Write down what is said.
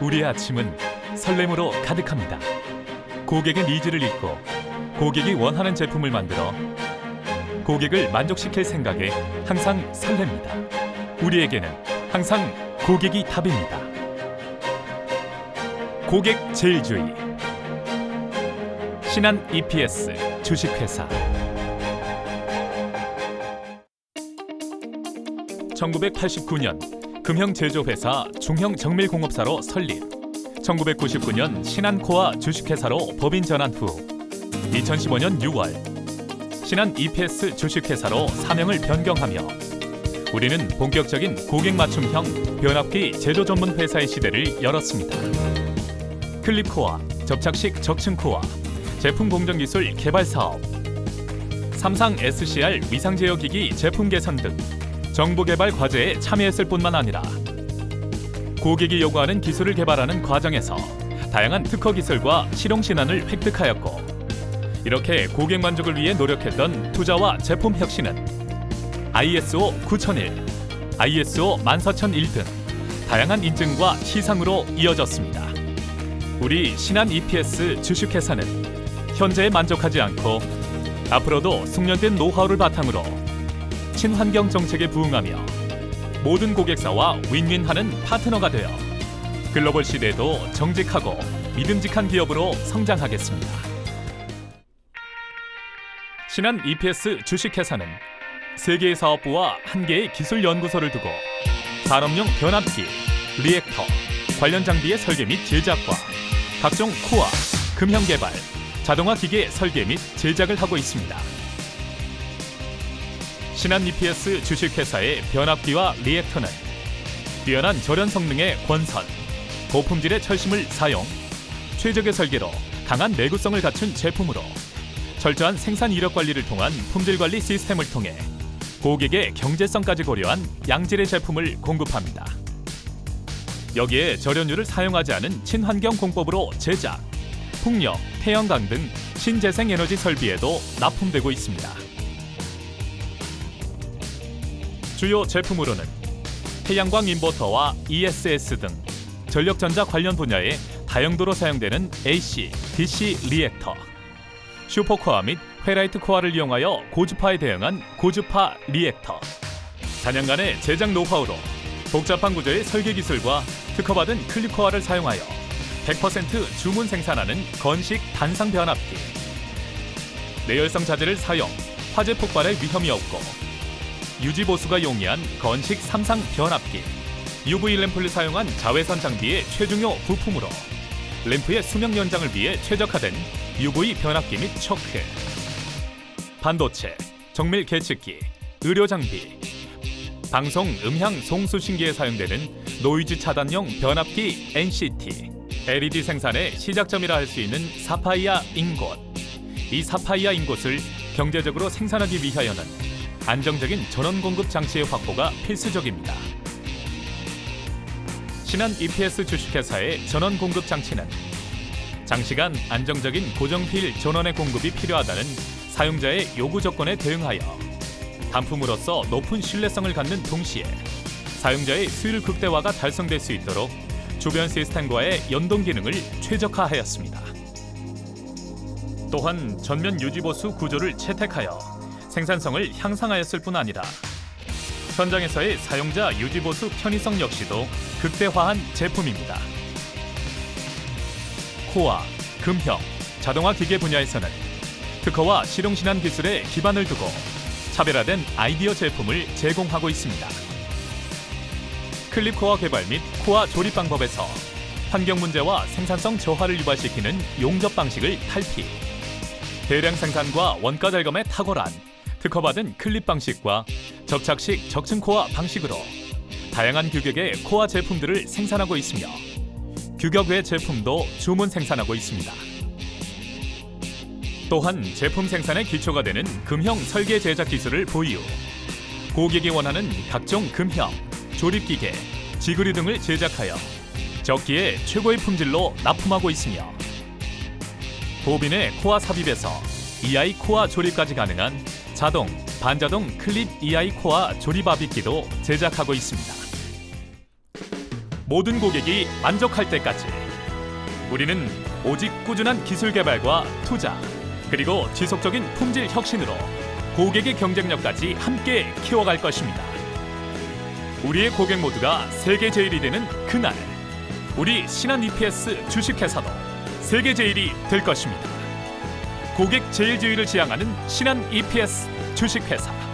우리의 아침은 설렘으로 가득합니다. 고객의 니즈를 읽고 고객이 원하는 제품을 만들어 고객을 만족시킬 생각에 항상 설렙니다. 우리에게는 항상 고객이 답입니다. 고객 제일주의 신한 EPS 주식회사 1989년 금형 제조회사 중형 정밀공업사로 설립 1999년 신한코아 주식회사로 법인 전환 후 2015년 6월 신한 EPS 주식회사로 사명을 변경하며 우리는 본격적인 고객 맞춤형 변압기 제조 전문 회사의 시대를 열었습니다. 클립코아, 접착식 적층코아, 제품 공정 기술 개발 사업, 삼상 SCR 위상 제어 기기 제품 개선 등 정보 개발 과제에 참여했을 뿐만 아니라 고객이 요구하는 기술을 개발하는 과정에서 다양한 특허 기술과 실용 신안을 획득하였고 이렇게 고객 만족을 위해 노력했던 투자와 제품 혁신은 ISO 9001, ISO 14001 등 다양한 인증과 시상으로 이어졌습니다. 우리 신한 EPS 주식회사는 현재에 만족하지 않고 앞으로도 숙련된 노하우를 바탕으로 친환경 정책에 부응하며 모든 고객사와 윈윈하는 파트너가 되어 글로벌 시대에도 정직하고 믿음직한 기업으로 성장하겠습니다. 신한 EPS 주식회사는 세 개의 사업부와 한 개의 기술 연구소를 두고 산업용 변압기, 리액터, 관련 장비의 설계 및 제작과 각종 코어, 금형 개발, 자동화 기계 설계 및 제작을 하고 있습니다. 신한 EPS 주식회사의 변압기와 리액터는 뛰어난 절연 성능의 권선, 고품질의 철심을 사용, 최적의 설계로 강한 내구성을 갖춘 제품으로 철저한 생산 이력 관리를 통한 품질 관리 시스템을 통해 고객의 경제성까지 고려한 양질의 제품을 공급합니다. 여기에 절연유를 사용하지 않은 친환경 공법으로 제작, 풍력, 태양광 등 신재생 에너지 설비에도 납품되고 있습니다. 주요 제품으로는 태양광 인버터와 ESS 등 전력전자 관련 분야에 다용도로 사용되는 AC, DC 리액터, 슈퍼코어 및 회라이트 코어를 이용하여 고주파에 대응한 고주파 리액터, 단연간의 제작 노하우로 복잡한 구조의 설계 기술과 특허받은 클립코어를 사용하여 100% 주문 생산하는 건식 단상 변압기, 내열성 자재를 사용, 화재 폭발의 위험이 없고 유지 보수가 용이한 건식 삼상 변압기, UV 램프를 사용한 자외선 장비의 최중요 부품으로 램프의 수명 연장을 위해 최적화된 UV 변압기 및 초크, 반도체, 정밀 계측기, 의료 장비, 방송 음향 송수신기에 사용되는 노이즈 차단용 변압기 NCT, LED 생산의 시작점이라 할 수 있는 사파이아 인곳. 이 사파이아 인곳을 경제적으로 생산하기 위하여는 안정적인 전원 공급 장치의 확보가 필수적입니다. 신한 EPS 주식회사의 전원 공급 장치는 장시간 안정적인 고정필 전원의 공급이 필요하다는 사용자의 요구 조건에 대응하여 단품으로서 높은 신뢰성을 갖는 동시에 사용자의 수율 극대화가 달성될 수 있도록 주변 시스템과의 연동 기능을 최적화하였습니다. 또한 전면 유지보수 구조를 채택하여 생산성을 향상하였을 뿐 아니라 현장에서의 사용자 유지보수 편의성 역시도 극대화한 제품입니다. 코아, 금형, 자동화 기계 분야에서는 특허와 실용신안 기술에 기반을 두고 차별화된 아이디어 제품을 제공하고 있습니다. 클립 코어 개발 및 코어 조립 방법에서 환경 문제와 생산성 저하를 유발시키는 용접 방식을 탈피, 대량 생산과 원가 절감에 탁월한 특허받은 클립 방식과 접착식 적층 코어 방식으로 다양한 규격의 코어 제품들을 생산하고 있으며 규격 외 제품도 주문 생산하고 있습니다. 또한 제품 생산의 기초가 되는 금형 설계 제작 기술을 보유. 고객이 원하는 각종 금형, 조립기계, 지그리 등을 제작하여 적기에 최고의 품질로 납품하고 있으며 보빈의 코아 삽입에서 EI 코아 조립까지 가능한 자동, 반자동 클립 EI 코아 조립 아빗기도 제작하고 있습니다. 모든 고객이 만족할 때까지 우리는 오직 꾸준한 기술 개발과 투자 그리고 지속적인 품질 혁신으로 고객의 경쟁력까지 함께 키워갈 것입니다. 우리의 고객 모두가 세계 제일이 되는 그날 우리 신한 EPS 주식회사도 세계 제일이 될 것입니다. 고객 제일주의를 지향하는 신한 EPS 주식회사